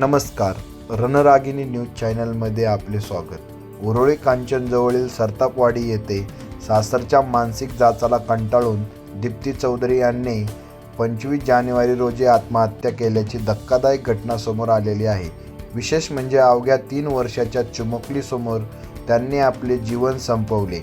नमस्कार. रणरागिनी न्यूज चॅनलमध्ये आपले स्वागत. उरोळी कांचनजवळील सरतापवाडी येथे सासरच्या मानसिक जाचाला कंटाळून दीप्ती चौधरी यांनी पंचवीस जानेवारी रोजी आत्महत्या केल्याची धक्कादायक घटना समोर आलेली आहे. विशेष म्हणजे अवघ्या तीन वर्षाच्या चिमुकलीसमोर त्यांनी आपले जीवन संपवले.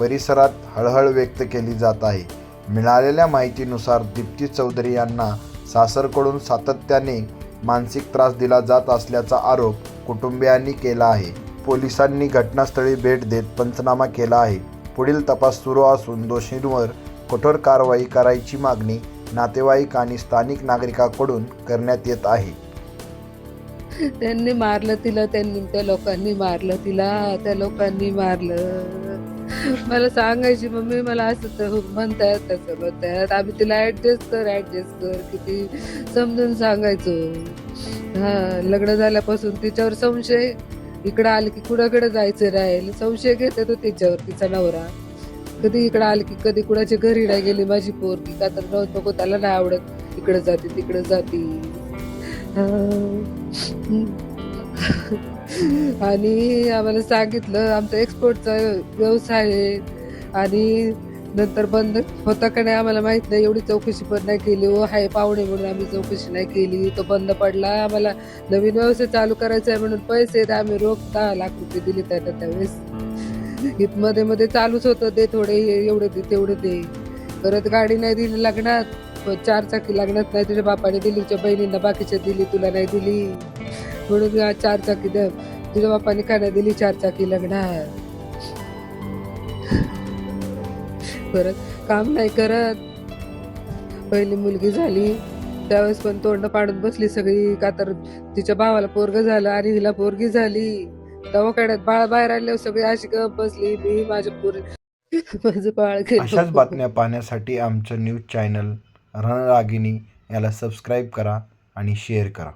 परिसरात हळहळ व्यक्त केली जात आहे. मिळालेल्या माहितीनुसार दीप्ती चौधरी यांना सासरकडून सातत्याने मानसिक त्रास दिला जात असल्याचा आरोप कुटुंबियांनी केला आहे. पोलिसांनी घटनास्थळी भेट देत पंचनामा केला आहे. पुढील तपास सुरू असून दोषींवर कठोर कारवाई करायची मागणी नातेवाईक आणि स्थानिक नागरिकांकडून करण्यात येत आहे. त्यांनी मारलं तिला त्यांनी त्या लोकांनी मारलं तिला त्या लोकांनी मारलं. मला सांगायची मम्मी मला असं तर म्हणतात तसं म्हणतात. आम्ही तिला ऍडजस्ट कर ऍडजस्ट कर. किती समजून सांगायचो. हा लग्न झाल्यापासून तिच्यावर संशय इकडं आलं की कुणाकडे जायचं राहील? संशय घेत तो तिच्यावर तिचा नवरा. कधी इकडं आलं की कधी कुणाच्या घरी नाही गेली माझी पोरगी. का तर नव्हतं नको त्याला नाही आवडत. इकडं जाते तिकडं जाते. आणि आम्हाला सांगितलं आमचा एक्सपोर्टचा व्यवसाय आहे. आणि नंतर बंद होता का नाही आम्हाला माहीत नाही एवढी चौकशी पण नाही केली. हो हाय पाहुणे म्हणून आम्ही चौकशी नाही केली. तो बंद पडला. आम्हाला नवीन व्यवसाय चालू करायचा आहे म्हणून पैसे तर आम्ही रोख दहा लाख रुपये दिले त्यांना त्यावेळेस. इत मध्ये मध्ये चालूच होतं. दे थोडे एवढे दे तेवढे दे. परत गाडी नाही दिली लग्नात. चार चाकी लग्नात नाही तुझ्या बापाने दिली. तुझ्या बहिणींना बाकीच्या दिली. तुला नाही दिली. म्हणून या चार चाकी द्या तुझ्या बापाने काय नाही दिली चार चाकी लग्नात परत काम नाही करत पहिली मुलगी झाली त्यावेळेस पण तोंड पाडून बसली सगळी का तर तिच्या भावाला पोरग झालं आणि हिला पोरगी झाली दवाखान्यात बाळ बाहेर आल्यावर सगळी अशी गप बसली मी माझ्या पोर माझं बाळ अशाच बातम्या पाहण्यासाठी आमचं न्यूज चॅनल रणरागिनी याला सबस्क्राईब करा आणि शेअर करा